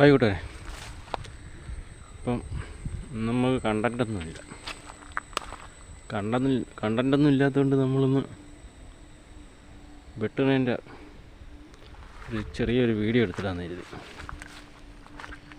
ആയിക്കോട്ടെ. അപ്പം നമുക്ക് കണ്ടന്റൊന്നുമില്ല കണ്ടെന്ന് കണ്ടന്റൊന്നും ഇല്ലാത്തതുകൊണ്ട് നമ്മളൊന്ന് വെട്ടണേന്റെ ഒരു ചെറിയൊരു വീഡിയോ എടുത്തിടാന്ന് കരുതി.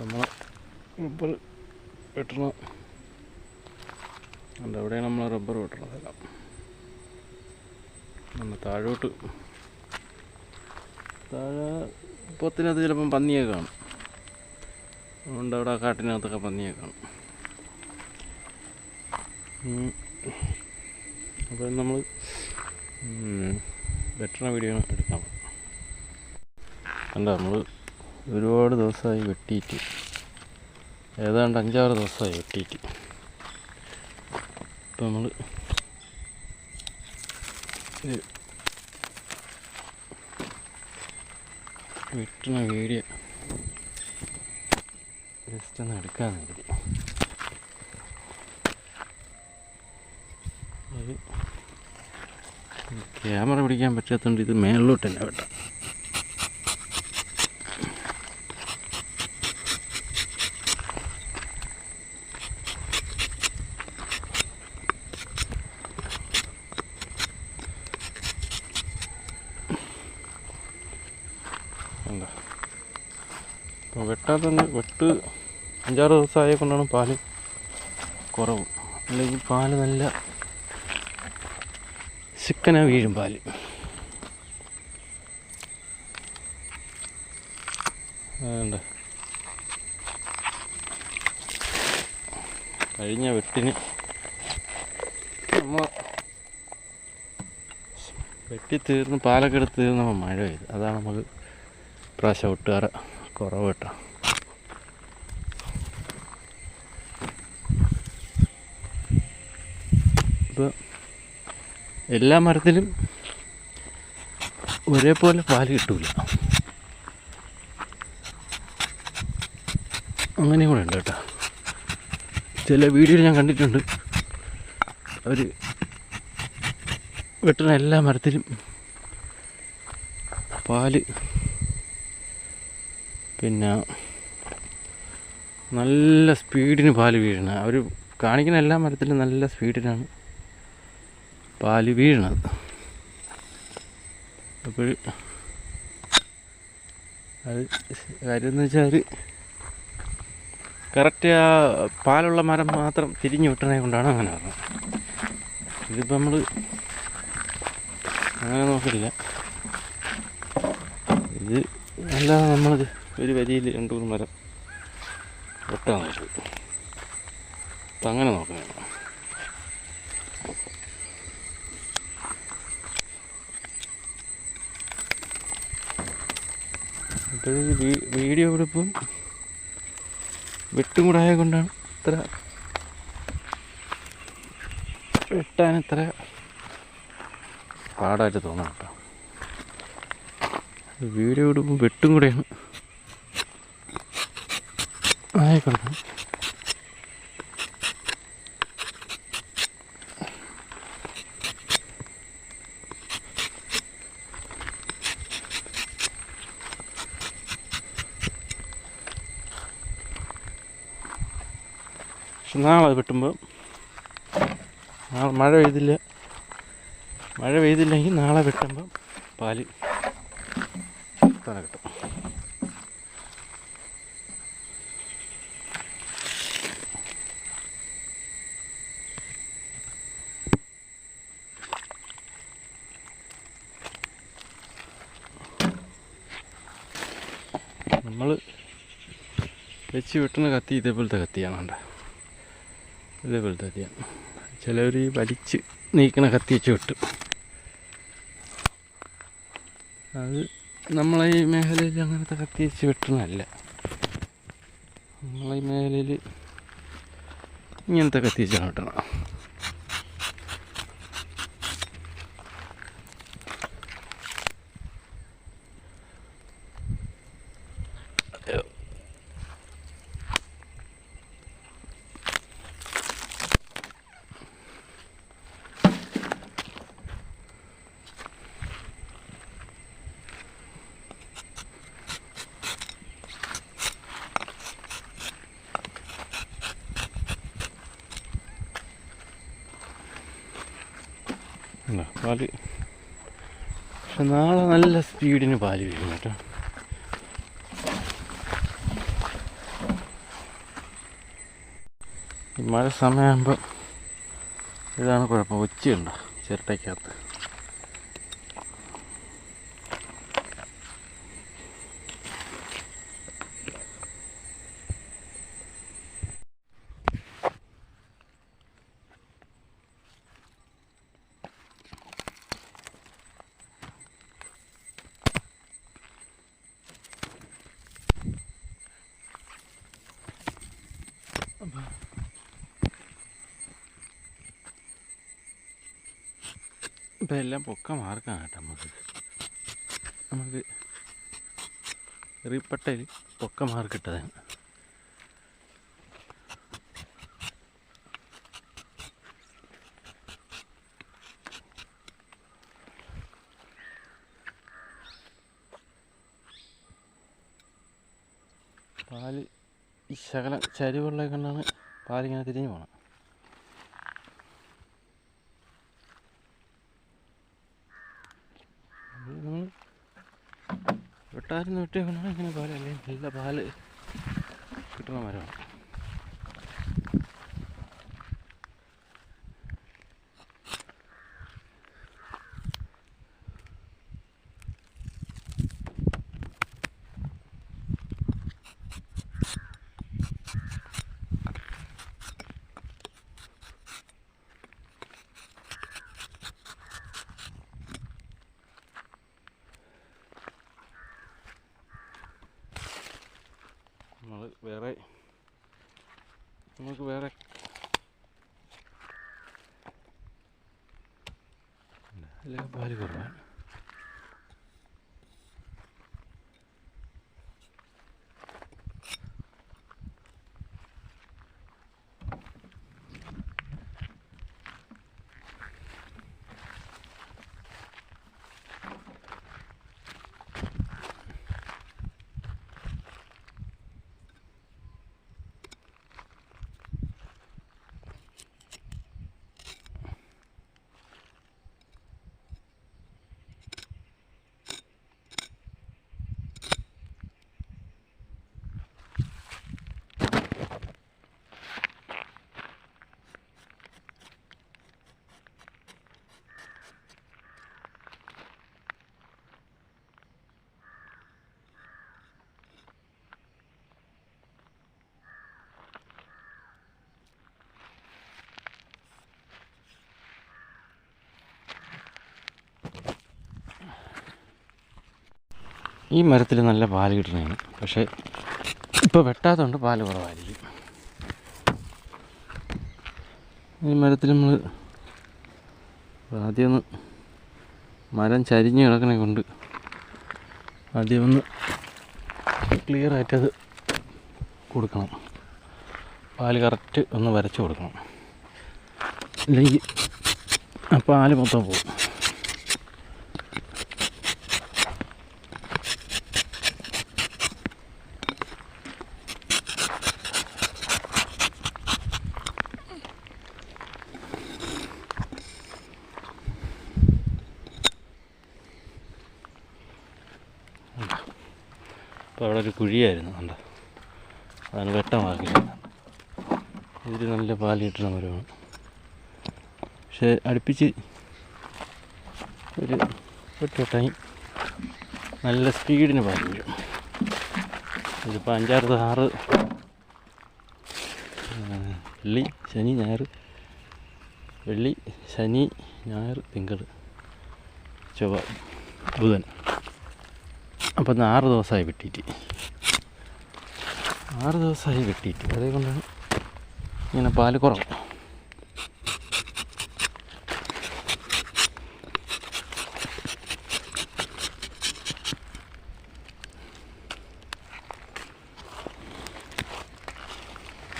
നമ്മൾ റബ്ബർ വെട്ടണം. അതുകൊണ്ട് അവിടെയാണ് നമ്മൾ റബ്ബർ വെട്ടണ എല്ലാം. നമ്മൾ താഴോട്ട്. താഴെ ഇപ്പത്തിനകത്ത് ചിലപ്പം പന്നിയൊക്കെ കാണും. അതുകൊണ്ട് അവിടെ ആ കാട്ടിനകത്തൊക്കെ പന്നിയെ കാണും. അപ്പോൾ നമ്മൾ വെട്ടണ വീഡിയോ എടുക്കാം അല്ല നമ്മൾ ഒരുപാട് ദിവസമായി വെട്ടിയിട്ട്. ഏതാണ്ട് അഞ്ചാറ് ദിവസമായി വെട്ടിയിട്ട്. ഇപ്പം നമ്മൾ വെട്ടണ വീഡിയോ ജസ്റ്റ് ഒന്ന് എടുക്കാമെന്ന് കരുതി. ക്യാമറ പിടിക്കാൻ പറ്റാത്തതുകൊണ്ട് ഇത് മേളിലോട്ട് തന്നെ വെട്ടാം എന്താ ഇപ്പോൾ വെട്ടാത്തന്നെ വെട്ട് അഞ്ചാറ് ദിവസമായ കൊണ്ടാണ് പാൽ കുറവ്. അല്ലെങ്കിൽ പാൽ നല്ല ചിക്കന വീഴും പാൽ. വേണ്ട കഴിഞ്ഞ വെട്ടിന് നമ്മൾ വെട്ടി തീർന്ന് പാലൊക്കെ എടുത്ത് തീർന്നപ്പോൾ മഴ പെയ്തു. അതാണ് നമുക്ക് പ്രാവശ്യം ഒട്ടുകാര കുറവ് കേട്ടോ. ഇപ്പോൾ എല്ലാ മരത്തിലും ഒരേപോലെ പാൽ കിട്ടൂല. അങ്ങനെ കൂടെ ഉണ്ട് കേട്ടോ. ചില വീഡിയോയിൽ ഞാൻ കണ്ടിട്ടുണ്ട്. അവർ വെട്ടുന്ന എല്ലാ മരത്തിലും പാൽ പിന്നെ നല്ല സ്പീഡിന് പാൽ വീഴണ അവർ കാണിക്കുന്ന എല്ലാ മരത്തിലും നല്ല സ്പീഡിനാണ് പാൽ വീഴണത് അപ്പോൾ അത് കാര്യം എന്ന് വെച്ചാൽ കറക്റ്റ് ആ പാലുള്ള മരം മാത്രം തിരിഞ്ഞു വിട്ടണേ കൊണ്ടാണ് അങ്ങനെ പറഞ്ഞത്. ഇതിപ്പോൾ നമ്മൾ അങ്ങനെ നോക്കില്ല ഇത് അല്ലാതെ നമ്മളിത് ഒരു വരിയിൽ രണ്ട് മരം. വെട്ടാൻ നോക്കി അപ്പം അങ്ങനെ അപ്പോൾ ഈ വീഡിയോ എടുപ്പും വെട്ടുകൂടായ കൂടെ കൊണ്ടാണ് ഇത്ര വെട്ടാൻ ഇത്ര പാടായിട്ട് തോന്നാം കേട്ടോ വീഡിയോ എടുക്കുമ്പോൾ വെട്ടും കൂടെയാണ്. പക്ഷെ നാളെ വെട്ടുമ്പോൾ മഴ പെയ്തില്ല. മഴ പെയ്തില്ലെങ്കിൽ നാളെ വെട്ടുമ്പോൾ പാൽ തന്നെ കിട്ടും നമ്മൾ വെച്ച് വെട്ടുന്ന കത്തി ഇതേപോലത്തെ കത്തിയാണ് കണ്ട. ഇതേപോലത്തെ കത്തിയാണ് ചിലവർ ഈ വലിച്ച് നീക്കണ കത്തി വെച്ച് വെട്ടും. അത് നമ്മളെ ഈ മേഖലയിൽ അങ്ങനത്തെ കത്തി വെച്ച് വെട്ടണമല്ല നമ്മളെ ഈ മേഖലയിൽ ഇങ്ങനത്തെ കത്തി വെച്ചാണ് വെട്ടണം. പാൽ. പക്ഷെ നാളെ നല്ല സ്പീഡിന് പാൽ വീഴും കേട്ടോ. മഴ സമയമാകുമ്പോൾ ഇതാണ് കുഴപ്പം. ഉച്ചയുണ്ടോ ചിരട്ടയ്ക്കകത്ത്. ഇപ്പം എല്ലാം പൊക്ക മാർക്കാണ് കേട്ടോ നമുക്ക്. നമുക്ക് റീപ്പട്ടയിൽ പൊക്ക മാർക്കിട്ടതാണ് പാൽ ഈ ശകലം ചരിവുള്ള കണ്ടാണ് പാലിങ്ങനെ തിരിഞ്ഞു പോകണം നമ്മൾ വെട്ടായിരുന്നു വെട്ടിയേക്കണം ഇങ്ങനെ പാലല്ലേ നല്ല പാൽ കിട്ടുന്ന മരമാണ് നമ്മൾ വേറെ നമുക്ക് വേറെ അതിലൊക്കെ പാൽ ഈ മരത്തിൽ നല്ല പാൽ കിട്ടണേന് പക്ഷേ ഇപ്പോൾ വെട്ടാത്തതുകൊണ്ട് പാൽ കുറവായിരിക്കും. ഈ മരത്തിൽ നമ്മൾ ആദ്യം ഒന്ന് മരം ചരിഞ്ഞ് കിടക്കണെ കൊണ്ട് ആദ്യം ഒന്ന് ക്ലിയർ ആയിട്ടത് കൊടുക്കണം. പാൽ കറക്റ്റ് ഒന്ന് വരച്ച് കൊടുക്കണം. ഇല്ലെങ്കിൽ ആ പാൽ മൊത്തം പോകും. കുഴിയായിരുന്നു കണ്ട? അതാണ് വെട്ടമാക്കി. ഇതിൽ നല്ല പാലിട്ടുള്ള മരമാണ്. പക്ഷേ അടുപ്പിച്ച് ഒരു ഒറ്റട്ടായി നല്ല സ്പീഡിന് പാൽ വീഴും ഇതിപ്പോൾ അഞ്ചാറ് ആറ് വെള്ളി ശനി ഞായർ വെള്ളി ശനി ഞായർ തിങ്കൾ ചൊവ്വ ബുധൻ. അപ്പം ഇന്ന് ആറ് ദിവസമായി വെട്ടിയിട്ട്. ആറ് ദിവസമായി വെട്ടിയിട്ട്. അതേകൊണ്ടാണ് ഇങ്ങനെ പാൽ കുറവ്.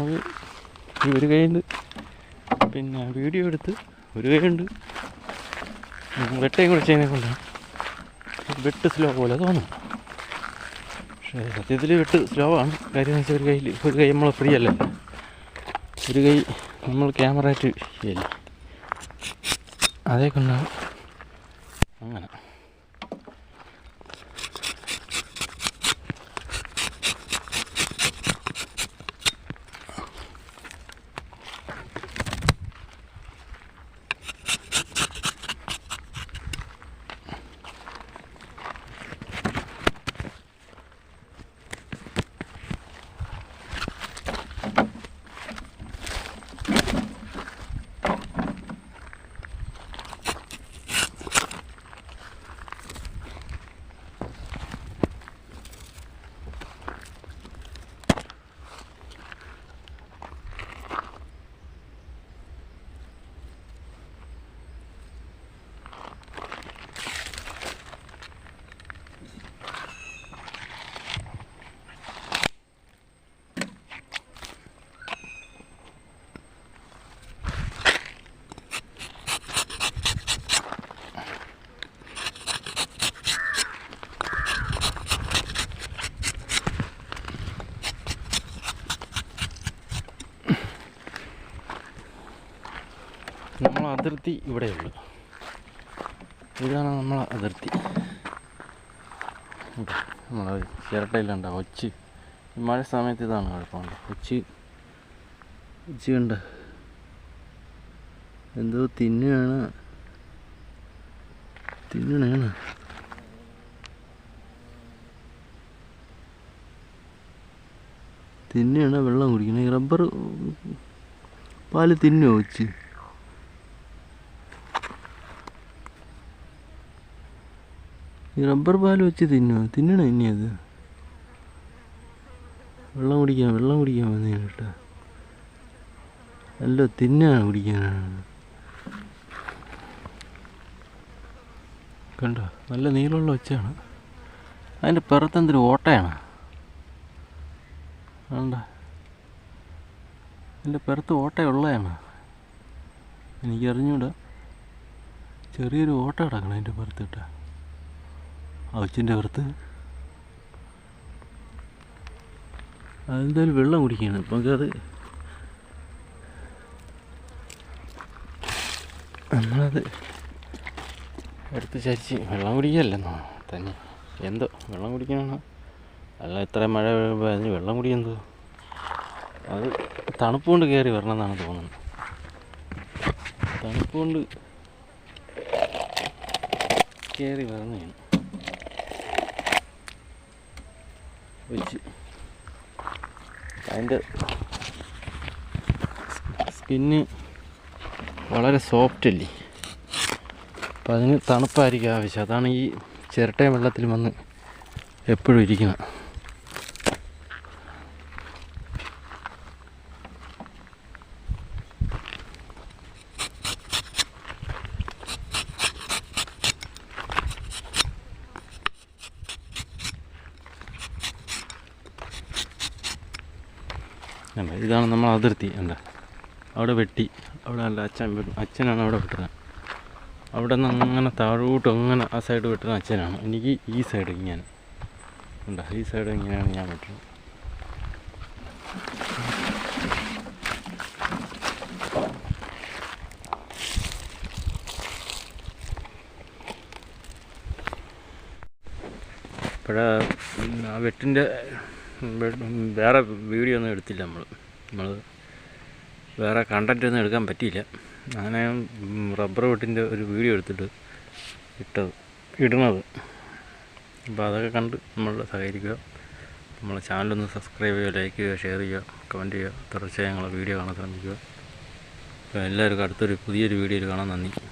അത് ഒരു കൈയുണ്ട്. പിന്നെ വീഡിയോ എടുത്ത് ഒരു കൈയുണ്ട്. വെട്ടയും കുറിച്ചതിനെ കൊണ്ടാണ്. വെട്ട് സ്ലോ പോലെ തോന്നും പക്ഷേ സത്യത്തിൽ വിട്ട് സ്ലോ ആണ് കാര്യം വെച്ചാൽ ഒരു കയ്യിൽ ഒരു കൈ നമ്മൾ ഫ്രീ അല്ലേ? ഒരു കൈ നമ്മൾ ക്യാമറ ആയിട്ട് ചെയ്യല്ലേ അതേ കൊണ്ടാണ് നമ്മളെ അതിർത്തി ഇവിടെയുള്ളു ഇതാണ് നമ്മളെ അതിർത്തി. നമ്മളെ ചിരട്ടയിലുണ്ടാവും ഒച്ച്. മഴ സമയത്ത് ഇതാണ് കുഴപ്പമുണ്ട്. ഒച്ച് കണ്ട എന്തോ തിന്നുകയാണ്. തിന്നണേണ് തിന്നുകയാണ് വെള്ളം കുടിക്കണേ റബ്ബർ പാൽ തിന്നുമോ ഒച്ച്? ഈ റബ്ബർ പാൽ വെച്ച് തിന്നുമോ തിന്നണ ഇനി അത്? വെള്ളം കുടിക്കാൻ വെള്ളം കുടിക്കാൻ വന്നേ കേട്ടോ. അല്ല തിന്നാണ് കുടിക്കാനാണ്. കണ്ടോ? നല്ല നീളമുള്ള ഒച്ചയാണ്. അതിന്റെ പിറത്തെന്തൊരു ഓട്ടയാണ്. വേണ്ട അതിന്റെ പിറത്ത് ഓട്ടയുള്ളതാണ് എനിക്കറിഞ്ഞൂടാ. ചെറിയൊരു ഓട്ട കിടക്കണം അതിന്റെ പുറത്തിട്ടാ അവച്ചിന്റെ പുറത്ത് അതെന്തായാലും വെള്ളം കുടിക്കുകയാണ്. അപ്പം അത് നമ്മളത് എടുത്ത് ചരിച്ച് വെള്ളം കുടിക്കുകയല്ലെന്നോ? തന്നെ. എന്തോ വെള്ളം കുടിക്കാനാണ്. അല്ല ഇത്ര മഴ വീഴുമ്പോൾ അതിന് വെള്ളം കുടിയെന്തോ അത് തണുപ്പ് കൊണ്ട് കയറി വരണമെന്നാണ് തോന്നുന്നത്. തണുപ്പ് കൊണ്ട് കയറി വരുന്നതാണ് വെച്ച്. അതിന്റെ സ്കിന്ന് വളരെ സോഫ്റ്റ് അല്ലേ? അപ്പം അതിന് തണുപ്പായിരിക്കും ആവശ്യം. അതാണ് ഈ ചിരട്ടയും വെള്ളത്തിൽ വന്ന് എപ്പോഴും ഇരിക്കുന്നത്. അല്ല ഇതാണ് നമ്മൾ അതിർത്തി എന്താ അവിടെ വെട്ടി. അവിടെ അല്ല അച്ഛൻ അച്ഛനാണ് അവിടെ വെട്ടുന്നത്. അവിടെ നിന്ന് അങ്ങനെ താഴോട്ട് അങ്ങനെ ആ സൈഡ് വെട്ടുന്ന അച്ഛനാണ്. എനിക്ക് ഈ സൈഡ് ഇങ്ങനെ. ഉണ്ട് ഈ സൈഡ് ഇങ്ങനെയാണ് ഞാൻ വെട്ടുന്നത്. ഇപ്പോഴാ വെട്ടിന്റെ വേറെ വീഡിയോ ഒന്നും എടുത്തില്ല നമ്മൾ. നമ്മൾ വേറെ കണ്ടന്റ് ഒന്നും എടുക്കാൻ പറ്റിയില്ല. അങ്ങനെ റബ്ബർ വെട്ടിന്റെ ഒരു വീഡിയോ എടുത്തിട്ട് ഇട്ടത് ഇടുന്നത്. അപ്പോൾ അതൊക്കെ കണ്ട് നമ്മൾ സഹകരിക്കുക. നമ്മളെ ചാനലൊന്ന് സബ്സ്ക്രൈബ് ചെയ്യുക ലൈക്ക് ചെയ്യുക ഷെയർ ചെയ്യുക കമന്റ് ചെയ്യുക തുടർച്ചയായി ഞങ്ങളെ വീഡിയോ കാണാൻ ശ്രമിക്കുക. എല്ലാവർക്കും അടുത്തൊരു പുതിയൊരു വീഡിയോയിൽ കാണാൻ നന്ദി.